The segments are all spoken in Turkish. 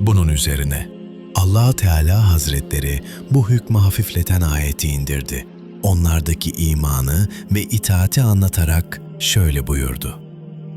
Bunun üzerine Allah Teala Hazretleri bu hükmü hafifleten ayeti indirdi. Onlardaki imanı ve itaati anlatarak şöyle buyurdu.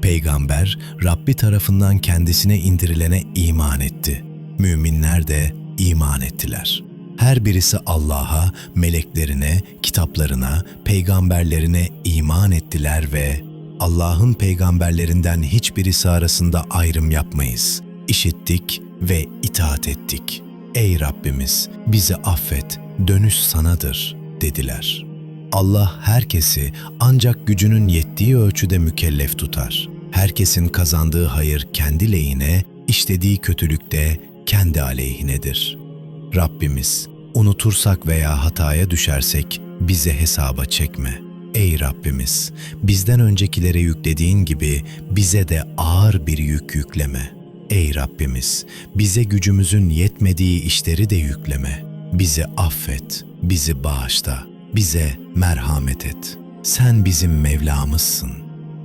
Peygamber Rabbi tarafından kendisine indirilene iman etti. Müminler de iman ettiler. Her birisi Allah'a, meleklerine, kitaplarına, peygamberlerine iman ettiler ve Allah'ın peygamberlerinden hiçbirisi arasında ayrım yapmayız. İşittik ve itaat ettik. Ey Rabbimiz bizi affet, dönüş sanadır dediler. Allah herkesi ancak gücünün yettiği ölçüde mükellef tutar. Herkesin kazandığı hayır kendi lehine, işlediği kötülük de kendi aleyhinedir. Rabbimiz, unutursak veya hataya düşersek bize hesaba çekme. Ey Rabbimiz, bizden öncekilere yüklediğin gibi bize de ağır bir yük yükleme. Ey Rabbimiz, bize gücümüzün yetmediği işleri de yükleme. Bizi affet, bizi bağışla, bize merhamet et. Sen bizim Mevlamızsın.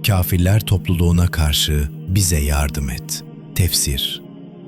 Kafirler topluluğuna karşı bize yardım et. Tefsir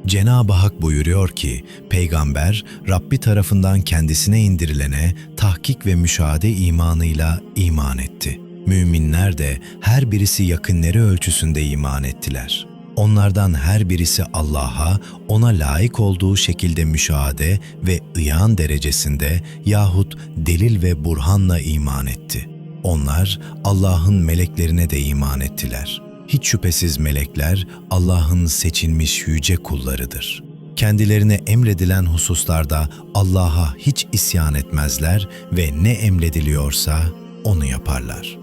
Cenab-ı Hak buyuruyor ki, Peygamber Rabbi tarafından kendisine indirilene tahkik ve müşahede imanıyla iman etti. Müminler de her birisi yakınları ölçüsünde iman ettiler. Onlardan her birisi Allah'a, ona layık olduğu şekilde müşahede ve ıyan derecesinde yahut delil ve burhanla iman etti. Onlar Allah'ın meleklerine de iman ettiler. Hiç şüphesiz melekler Allah'ın seçilmiş yüce kullarıdır. Kendilerine emredilen hususlarda Allah'a hiç isyan etmezler ve ne emrediliyorsa onu yaparlar.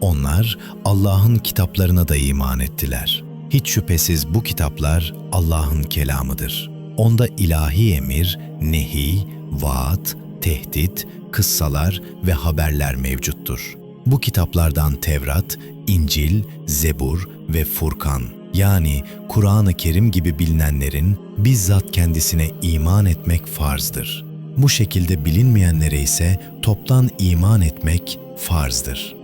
Onlar Allah'ın kitaplarına da iman ettiler. Hiç şüphesiz bu kitaplar Allah'ın kelamıdır. Onda ilahi emir, nehi, vaat, tehdit, kıssalar ve haberler mevcuttur. Bu kitaplardan Tevrat, İncil, Zebur ve Furkan yani Kur'an-ı Kerim gibi bilinenlerin bizzat kendisine iman etmek farzdır. Bu şekilde bilinmeyenlere ise toptan iman etmek farzdır.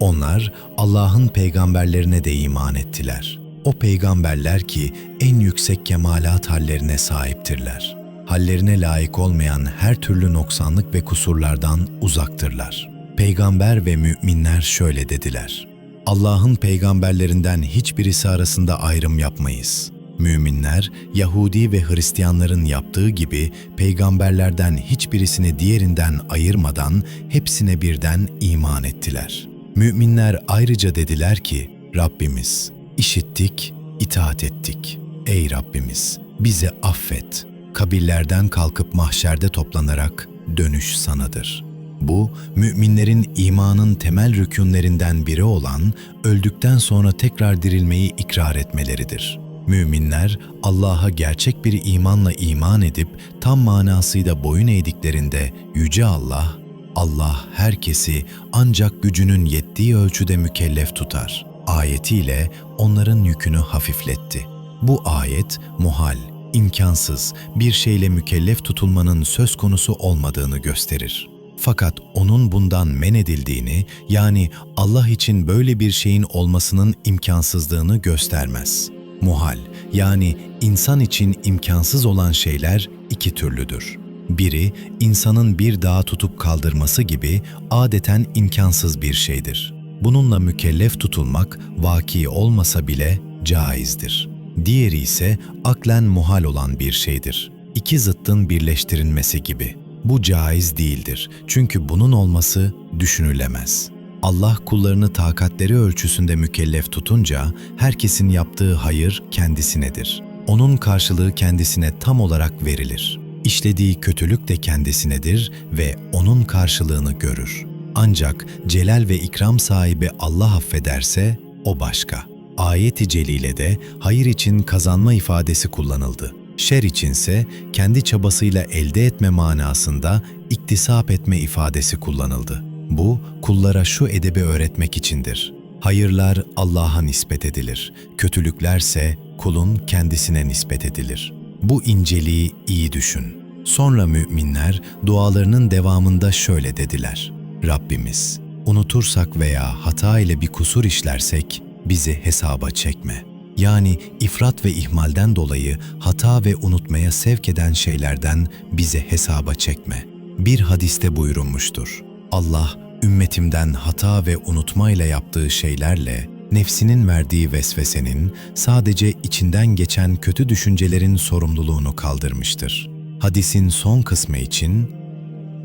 Onlar Allah'ın peygamberlerine de iman ettiler. O peygamberler ki en yüksek kemalat hallerine sahiptirler. Hallerine layık olmayan her türlü noksanlık ve kusurlardan uzaktırlar. Peygamber ve müminler şöyle dediler. Allah'ın peygamberlerinden hiçbirisi arasında ayrım yapmayız. Müminler, Yahudi ve Hristiyanların yaptığı gibi peygamberlerden hiçbirisini diğerinden ayırmadan hepsine birden iman ettiler. Müminler ayrıca dediler ki, Rabbimiz, işittik, itaat ettik. Ey Rabbimiz, bizi affet. Kabirlerden kalkıp mahşerde toplanarak dönüş sanadır.'' Bu, müminlerin imanın temel rükünlerinden biri olan öldükten sonra tekrar dirilmeyi ikrar etmeleridir. Müminler Allah'a gerçek bir imanla iman edip tam manasıyla boyun eğdiklerinde Yüce Allah, Allah herkesi ancak gücünün yettiği ölçüde mükellef tutar. Ayetiyle onların yükünü hafifletti. Bu ayet muhal, imkansız bir şeyle mükellef tutulmanın söz konusu olmadığını gösterir. Fakat onun bundan men edildiğini yani Allah için böyle bir şeyin olmasının imkansızlığını göstermez. Muhal yani insan için imkansız olan şeyler iki türlüdür. Biri insanın bir dağı tutup kaldırması gibi adeten imkansız bir şeydir. Bununla mükellef tutulmak vaki olmasa bile caizdir. Diğeri ise aklen muhal olan bir şeydir. İki zıttın birleştirilmesi gibi.'' Bu caiz değildir. Çünkü bunun olması düşünülemez. Allah kullarını takatleri ölçüsünde mükellef tutunca herkesin yaptığı hayır kendisinedir. Onun karşılığı kendisine tam olarak verilir. İşlediği kötülük de kendisinedir ve onun karşılığını görür. Ancak celal ve ikram sahibi Allah affederse o başka. Ayet-i celilede hayır için kazanma ifadesi kullanıldı. Şer içinse kendi çabasıyla elde etme manasında iktisap etme ifadesi kullanıldı. Bu kullara şu edebi öğretmek içindir. Hayırlar Allah'a nispet edilir, kötülüklerse kulun kendisine nispet edilir. Bu inceliği iyi düşün. Sonra müminler dualarının devamında şöyle dediler. Rabbimiz, unutursak veya hata ile bir kusur işlersek bizi hesaba çekme. yani ifrat ve ihmalden dolayı hata ve unutmaya sevk eden şeylerden bize hesaba çekme. Bir hadiste buyurulmuştur. Allah ümmetimden hata ve unutmayla yaptığı şeylerle nefsinin verdiği vesvesenin sadece içinden geçen kötü düşüncelerin sorumluluğunu kaldırmıştır. Hadisin son kısmı için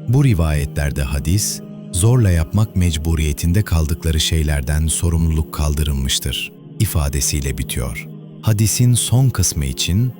bu rivayetlerde hadis, zorla yapmak mecburiyetinde kaldıkları şeylerden sorumluluk kaldırılmıştır ifadesiyle bitiyor. Hadisin son kısmı için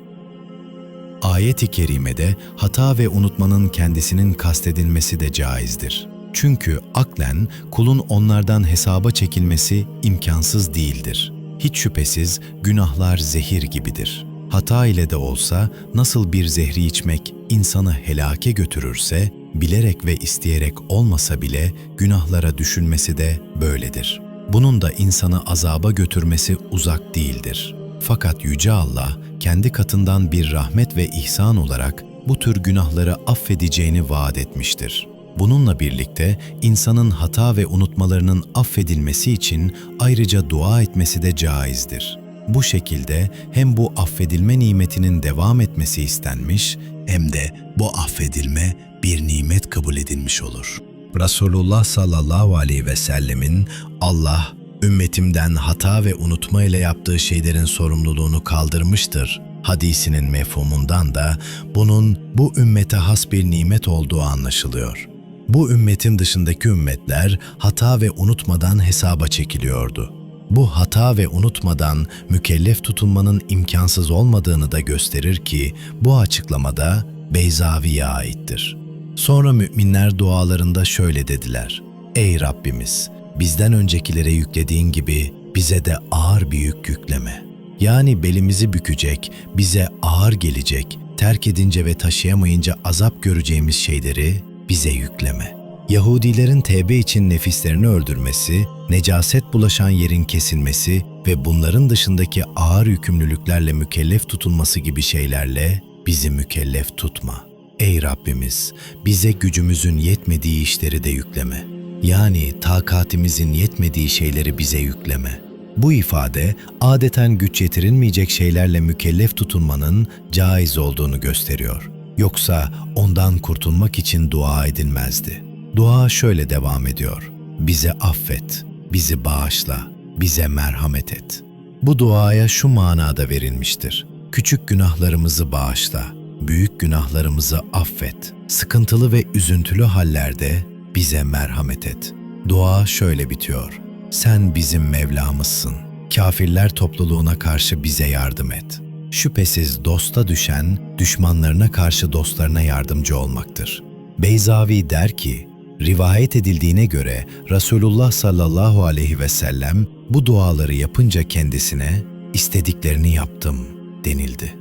ayet-i kerimede hata ve unutmanın kendisinin kastedilmesi de caizdir. Çünkü aklen kulun onlardan hesaba çekilmesi imkansız değildir. Hiç şüphesiz günahlar zehir gibidir. Hata ile de olsa nasıl bir zehri içmek insanı helake götürürse, bilerek ve isteyerek olmasa bile günahlara düşünmesi de böyledir. Bunun da insanı azaba götürmesi uzak değildir. Fakat Yüce Allah kendi katından bir rahmet ve ihsan olarak bu tür günahları affedeceğini vaat etmiştir. Bununla birlikte insanın hata ve unutmalarının affedilmesi için ayrıca dua etmesi de caizdir. Bu şekilde hem bu affedilme nimetinin devam etmesi istenmiş hem de bu affedilme bir nimet kabul edilmiş olur. Resulullah sallallahu aleyhi ve sellemin Allah ümmetimden hata ve unutma ile yaptığı şeylerin sorumluluğunu kaldırmıştır hadisinin mefhumundan da bunun bu ümmete has bir nimet olduğu anlaşılıyor. Bu ümmetin dışındaki ümmetler hata ve unutmadan hesaba çekiliyordu. Bu hata ve unutmadan mükellef tutulmanın imkansız olmadığını da gösterir ki bu açıklamada Beyzavi'ye aittir. Sonra müminler dualarında şöyle dediler. Ey Rabbimiz! Bizden öncekilere yüklediğin gibi bize de ağır bir yük yükleme. Yani belimizi bükecek, bize ağır gelecek, terk edince ve taşıyamayınca azap göreceğimiz şeyleri bize yükleme. Yahudilerin tevbe için nefislerini öldürmesi, necaset bulaşan yerin kesilmesi ve bunların dışındaki ağır yükümlülüklerle mükellef tutulması gibi şeylerle bizi mükellef tutma. Ey Rabbimiz, bize gücümüzün yetmediği işleri de yükleme. Yani takatimizin yetmediği şeyleri bize yükleme. Bu ifade adeten güç yetirilmeyecek şeylerle mükellef tutulmanın caiz olduğunu gösteriyor. Yoksa ondan kurtulmak için dua edilmezdi. Dua şöyle devam ediyor. Bize affet, bizi bağışla, bize merhamet et. Bu duaya şu manada verilmiştir. Küçük günahlarımızı bağışla, büyük günahlarımızı affet. Sıkıntılı ve üzüntülü hallerde bize merhamet et. Dua şöyle bitiyor. Sen bizim Mevlamızsın. Kafirler topluluğuna karşı bize yardım et. Şüphesiz dosta düşen, düşmanlarına karşı dostlarına yardımcı olmaktır. Beyzavi der ki, rivayet edildiğine göre Resulullah sallallahu aleyhi ve sellem bu duaları yapınca kendisine istediklerini yaptım denildi.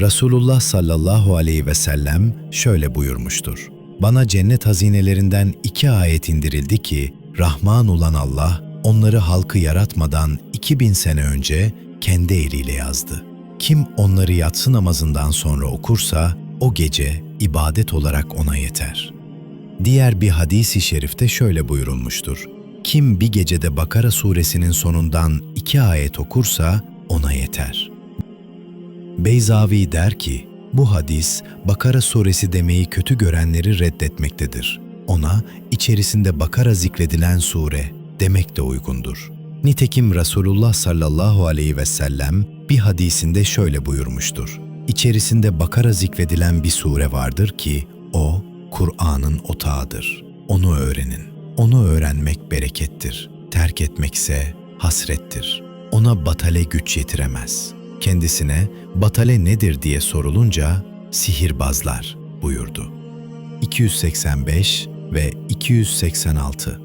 Resulullah sallallahu aleyhi ve sellem şöyle buyurmuştur. Bana cennet hazinelerinden iki ayet indirildi ki, Rahman olan Allah onları halkı yaratmadan 2000 sene önce kendi eliyle yazdı. Kim onları yatsı namazından sonra okursa o gece ibadet olarak ona yeter. Diğer bir hadis-i şerifte şöyle buyurulmuştur. Kim bir gecede Bakara suresinin sonundan iki ayet okursa ona yeter. Beyzavi der ki, bu hadis Bakara suresi demeyi kötü görenleri reddetmektedir. Ona içerisinde Bakara zikredilen sure demek de uygundur. Nitekim Resulullah sallallahu aleyhi ve sellem bir hadisinde şöyle buyurmuştur. İçerisinde Bakara zikredilen bir sure vardır ki o Kur'an'ın otağıdır. Onu öğrenin. Onu öğrenmek berekettir. Terk etmekse hasrettir. Ona batale güç yetiremez. Kendisine batale nedir diye sorulunca sihirbazlar buyurdu. 285 ve 286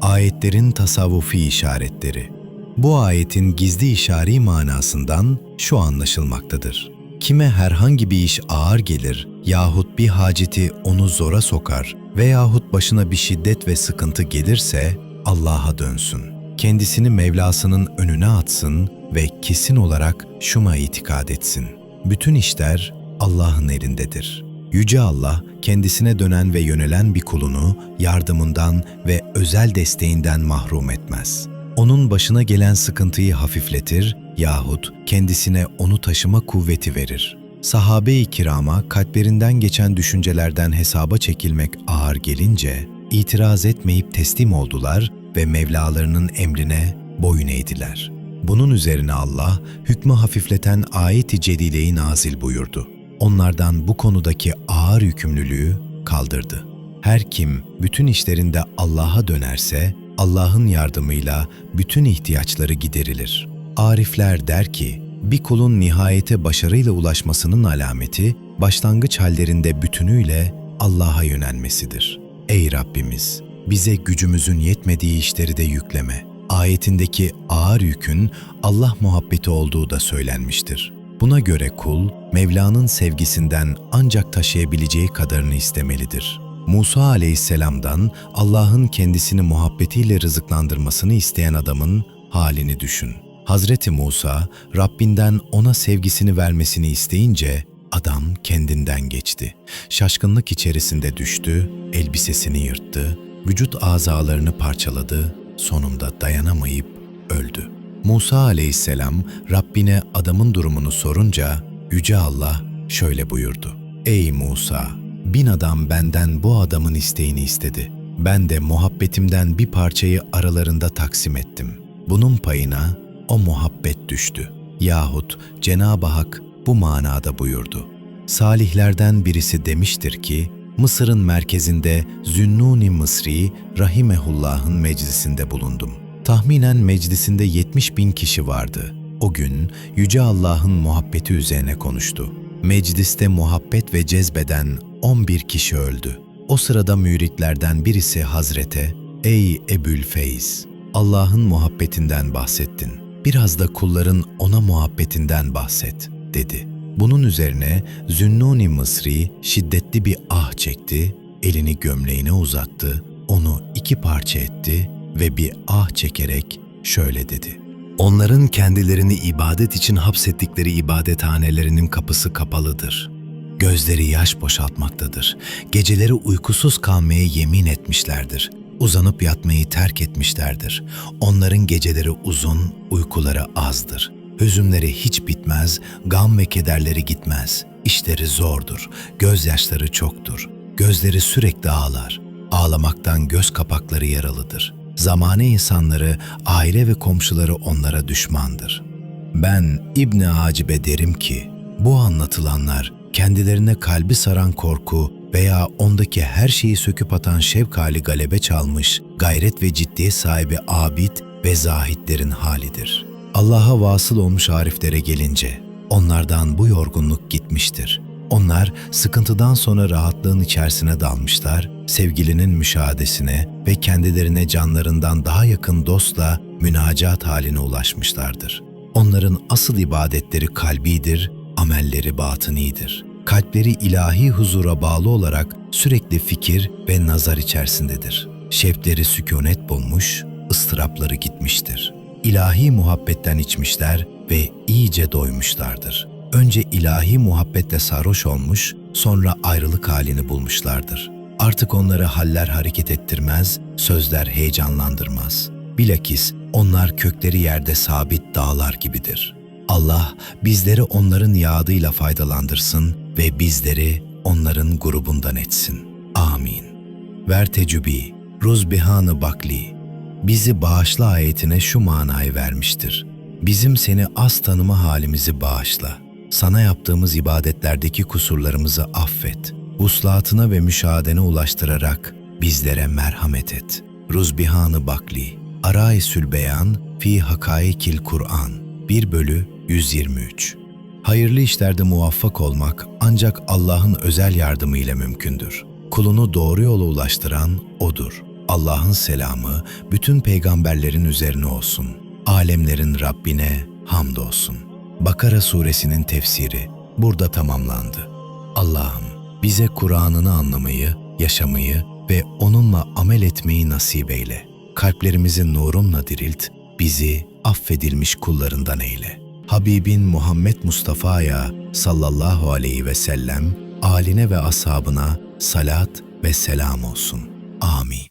Ayetlerin tasavvufi işaretleri Bu ayetin gizli işari manasından şu anlaşılmaktadır. Kime herhangi bir iş ağır gelir yahut bir haceti onu zora sokar veyahut başına bir şiddet ve sıkıntı gelirse Allah'a dönsün. Kendisini Mevlasının önüne atsın ve kesin olarak şuna itikad etsin. Bütün işler Allah'ın elindedir. Yüce Allah kendisine dönen ve yönelen bir kulunu yardımından ve özel desteğinden mahrum etmez. onun başına gelen sıkıntıyı hafifletir yahut kendisine onu taşıma kuvveti verir. Sahabe-i kirama kalplerinden geçen düşüncelerden hesaba çekilmek ağır gelince itiraz etmeyip teslim oldular ve Mevlalarının emrine boyun eğdiler. Bunun üzerine Allah hükmü hafifleten ayet-i celileyi nazil buyurdu. Onlardan bu konudaki ağır yükümlülüğü kaldırdı. Her kim bütün işlerinde Allah'a dönerse Allah'ın yardımıyla bütün ihtiyaçları giderilir. Arifler der ki, bir kulun nihayete başarıyla ulaşmasının alameti, başlangıç hallerinde bütünüyle Allah'a yönelmesidir. Ey Rabbimiz! Bize gücümüzün yetmediği işleri de yükleme. Ayetindeki ağır yükün Allah muhabbeti olduğu da söylenmiştir. Buna göre kul, Mevla'nın sevgisinden ancak taşıyabileceği kadarını istemelidir. Musa aleyhisselamdan Allah'ın kendisini muhabbetiyle rızıklandırmasını isteyen adamın halini düşün. Hazreti Musa, Rabbinden ona sevgisini vermesini isteyince adam kendinden geçti. Şaşkınlık içerisinde düştü, elbisesini yırttı, vücut azalarını parçaladı, sonunda dayanamayıp öldü. Musa aleyhisselam Rabbine adamın durumunu sorunca Yüce Allah şöyle buyurdu. Ey Musa! Bin adam benden bu adamın isteğini istedi. Ben de muhabbetimden bir parçayı aralarında taksim ettim. Bunun payına o muhabbet düştü. Yahut Cenab-ı Hak bu manada buyurdu. Salihlerden birisi demiştir ki, Mısır'ın merkezinde Zünnuni Mısri Rahimehullah'ın meclisinde bulundum. Tahminen meclisinde 70 bin kişi vardı. O gün Yüce Allah'ın muhabbeti üzerine konuştu. Mecliste muhabbet ve cezbeden 11 kişi öldü. O sırada müritlerden birisi Hazrete, ''Ey Ebül Feyz, Allah'ın muhabbetinden bahsettin. Biraz da kulların ona muhabbetinden bahset.'' dedi. Bunun üzerine Zünnuni Mısri şiddetli bir ah çekti, elini gömleğine uzattı, onu iki parça etti ve bir ah çekerek şöyle dedi. Onların kendilerini ibadet için hapsettikleri ibadethanelerinin kapısı kapalıdır. Gözleri yaş boşaltmaktadır. Geceleri uykusuz kalmaya yemin etmişlerdir. Uzanıp yatmayı terk etmişlerdir. Onların geceleri uzun, uykuları azdır. Hüzünleri hiç bitmez, gam ve kederleri gitmez. İşleri zordur, gözyaşları çoktur. Gözleri sürekli ağlar. Ağlamaktan göz kapakları yaralıdır. Zamane insanları, aile ve komşuları onlara düşmandır. Ben İbni Acibe derim ki, bu anlatılanlar kendilerine kalbi saran korku veya ondaki her şeyi söküp atan şevk hali galebe çalmış, gayret ve ciddiye sahibi abid ve zahitlerin halidir. Allah'a vasıl olmuş ariflere gelince, onlardan bu yorgunluk gitmiştir. Onlar sıkıntıdan sonra rahatlığın içerisine dalmışlar, sevgilinin müşahadesine ve kendilerine canlarından daha yakın dostla münacat haline ulaşmışlardır. Onların asıl ibadetleri kalbidir, amelleri batınidir. Kalpleri ilahi huzura bağlı olarak sürekli fikir ve nazar içerisindedir. Şevkleri sükunet bulmuş, ıstırapları gitmiştir. İlahi muhabbetten içmişler ve iyice doymuşlardır. Önce ilahi muhabbetle sarhoş olmuş, sonra ayrılık halini bulmuşlardır. Artık onları haller hareket ettirmez, sözler heyecanlandırmaz. Bilakis onlar kökleri yerde sabit dağlar gibidir. Allah bizleri onların yağdıyla faydalandırsın ve bizleri onların grubundan etsin. Amin. Ver tecübi, Ruzbihanı Bakli, bizi bağışla ayetine şu manayı vermiştir. Bizim seni az tanıma halimizi bağışla. Sana yaptığımız ibadetlerdeki kusurlarımızı affet. Uslatına ve müşahedene ulaştırarak bizlere merhamet et. Ruzbihanı Bakli, Arai Beyan fi Hakaikil Kur'an 1 bölü 123 Hayırlı işlerde muvaffak olmak ancak Allah'ın özel yardımıyla mümkündür. Kulunu doğru yola ulaştıran O'dur. Allah'ın selamı bütün peygamberlerin üzerine olsun. Alemlerin Rabbine hamdolsun. Bakara suresinin tefsiri burada tamamlandı. Allah'ım bize Kur'an'ını anlamayı, yaşamayı ve onunla amel etmeyi nasip eyle. Kalplerimizi nurunla dirilt, bizi affedilmiş kullarından eyle. Habibin Muhammed Mustafa'ya sallallahu aleyhi ve sellem, aline ve ashabına salat ve selam olsun. Amin.